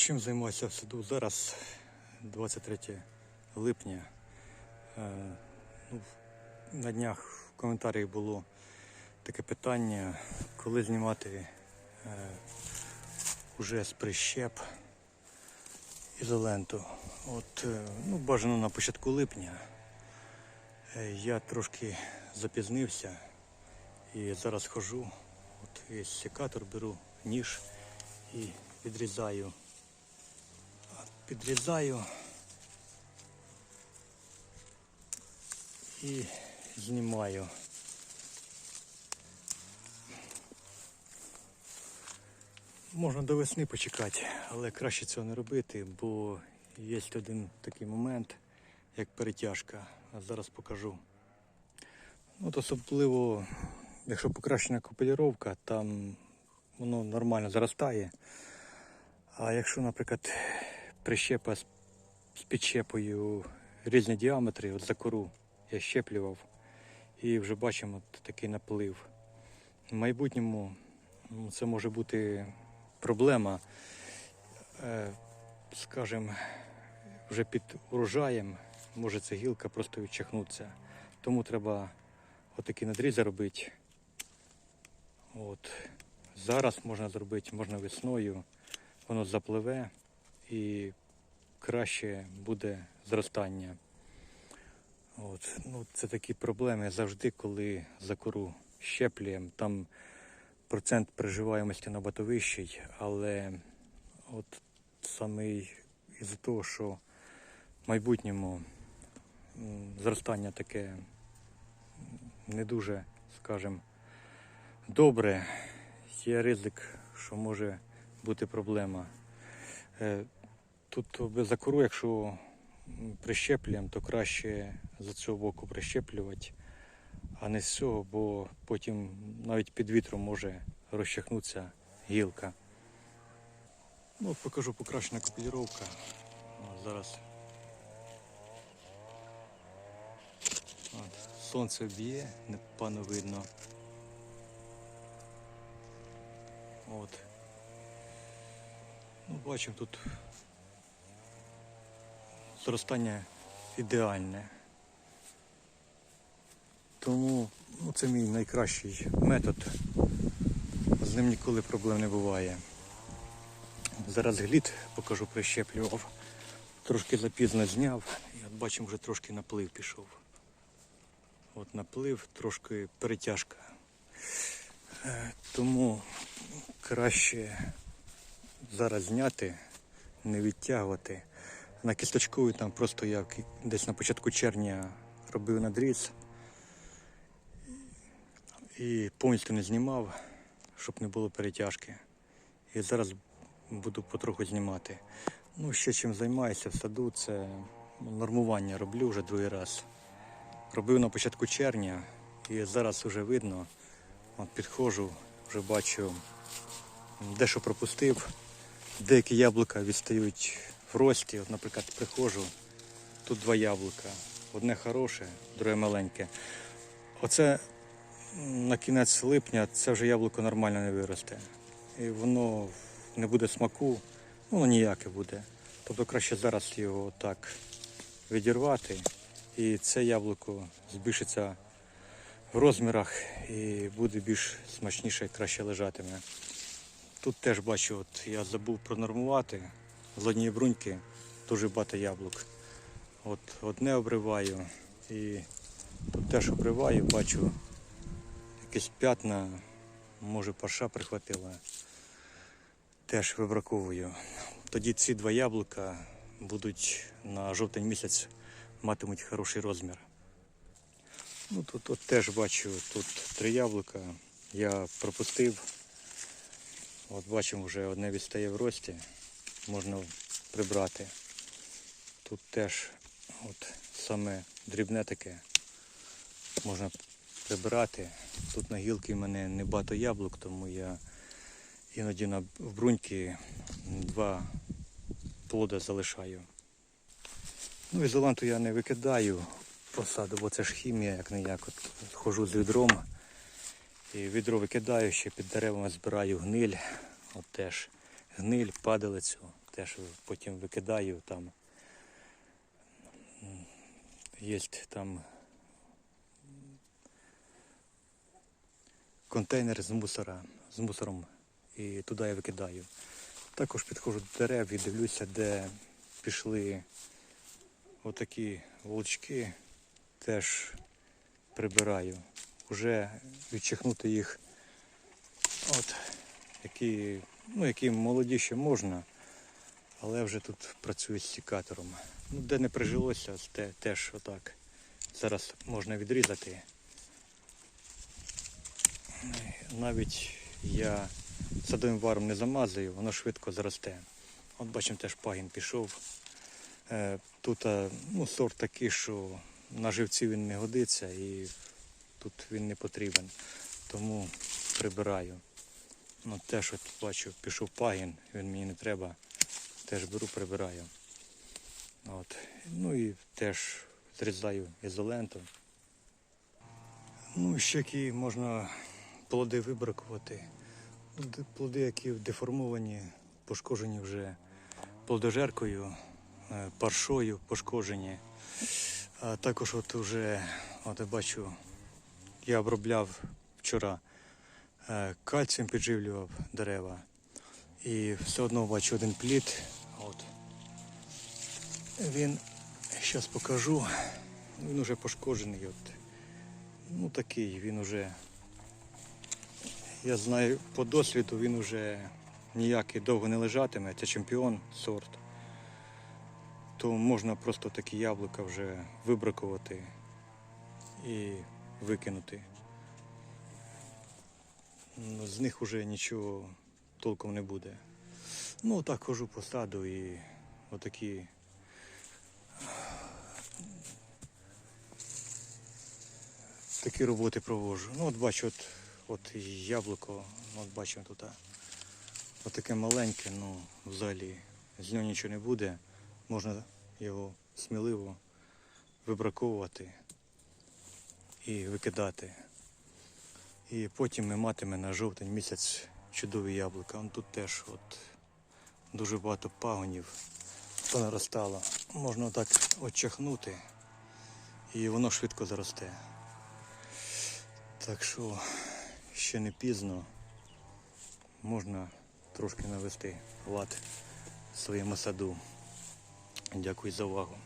Чим займаюся в саду? Зараз 23 липня. Е, ну, на днях в коментарях було таке питання, коли знімати е, уже з прищеп ізоленту. От, е, ну, бажано на початку липня. Я трошки запізнився і зараз хожу. От є секатор, беру ніж і відрізаю. Підрізаю і знімаю. Можна до весни почекати, але краще цього не робити, бо є один такий момент, як перетяжка. А зараз покажу. Ну, от особливо, якщо покращена копелюровка, там воно нормально зростає. А якщо, наприклад, прищепа з, підщепою різні діаметри, от за кору я щеплював і вже бачимо такий наплив. В майбутньому ну, це може бути проблема, е, скажімо, вже під урожаєм може ця гілка просто відчахнутися. Тому треба отакі надрізи робити. От. Зараз можна зробити, можна весною, воно запливе і краще буде зростання. От. Ну, це такі проблеми завжди, коли за кору щеплюємо. Там процент приживаємості набагато вищий, але от саме із-за того, що в майбутньому зростання таке не дуже, скажімо, добре, є ризик, що може бути проблема. Тут за кору, якщо прищеплюємо, то краще з цього боку прищеплювати, а не з цього, бо потім навіть під вітром може розчахнутися гілка. Ну, от покажу покращена копілюровка. От зараз. От, сонце б'є, не пану видно. От. Ну, бачимо тут зростання ідеальне. Тому ну, це мій найкращий метод. З ним ніколи проблем не буває. Зараз глід покажу прищеплював. Трошки запізно зняв і от бачимо вже трошки наплив пішов. От наплив, трошки перетяжка. Е, Тому краще зараз зняти, не відтягувати. На кісточковій там просто я десь на початку червня робив надріз і повністю не знімав, щоб не було перетяжки. І зараз буду потроху знімати. Ну, ще чим займаюся в саду, це нормування роблю вже другий раз. Робив на початку червня і зараз вже видно, от підходжу, вже бачу, дещо пропустив. Деякі яблука відстають в рості. От, наприклад, приходжу, тут два яблука. Одне хороше, друге маленьке. Оце на кінець липня це вже яблуко нормально не виросте. І воно не буде смаку, воно ніяке буде. Тобто краще зараз його так відірвати, і це яблуко збільшиться в розмірах і буде більш смачніше і краще лежатиме. Тут теж бачу, от я забув пронормувати. З однієї бруньки дуже багато яблук. От одне обриваю і тут теж обриваю, бачу якісь п'ятна, може парша прихватила. Теж вибраковую. Тоді ці два яблука будуть на жовтень місяць матимуть хороший розмір. Ну, тут от теж бачу, тут три яблука. Я пропустив. От бачимо, вже одне відстає в рості, можна прибрати. Тут теж от саме дрібне таке можна прибирати. Тут на гілки в мене не багато яблук, тому я іноді на в бруньки два плода залишаю. Ну, ізоланту я не викидаю посаду, бо це ж хімія, як не як. От хожу з відром. І відро викидаю, ще під деревами збираю гниль. От теж гниль, падалицю. теж потім викидаю там. Є там контейнер з мусора, з мусором і туди я викидаю. Також підходжу до дерев і дивлюся, де пішли отакі волчки, теж прибираю. Уже відчихнути їх, от, які, ну, які молоді ще можна, але вже тут працюю з сікатором. Ну, де не прижилося, те, теж отак. Зараз можна відрізати. Навіть я садовим варом не замазую, воно швидко заросте. От бачимо, теж пагін пішов. Е, Тут е, ну, сорт такий, що на живці він не годиться і тут він не потрібен. Тому прибираю. Ну, теж от бачу, пішов пагін, він мені не треба. Теж беру, прибираю. От. Ну і теж зрізаю ізоленту. Ну, які можна плоди вибракувати. Плоди, які деформовані, пошкоджені вже плодожеркою, е, паршою пошкоджені. А також от уже, от бачу, я обробляв вчора кальцієм підживлював дерева. І все одно бачу один плід. От. Він, зараз покажу, він уже пошкоджений. От. Ну такий, він уже, я знаю по досвіду, він уже ніякий довго не лежатиме, це чемпіон сорт. То можна просто такі яблука вже вибракувати і викинути. Ну, З них вже нічого толком не буде. Ну, так хожу по саду і отакі. Такі роботи проводжу. Ну, от бачу, от, от яблуко, от бачимо тут. Отаке маленьке, ну, взагалі з нього нічого не буде. Можна його сміливо вибраковувати і викидати. І потім ми матиме на жовтень місяць чудові яблука. Вон тут теж от дуже багато пагонів понаростало. Можна отак очахнути і воно швидко заросте. Так що ще не пізно можна трошки навести лад в своєму саду. Дякую за увагу.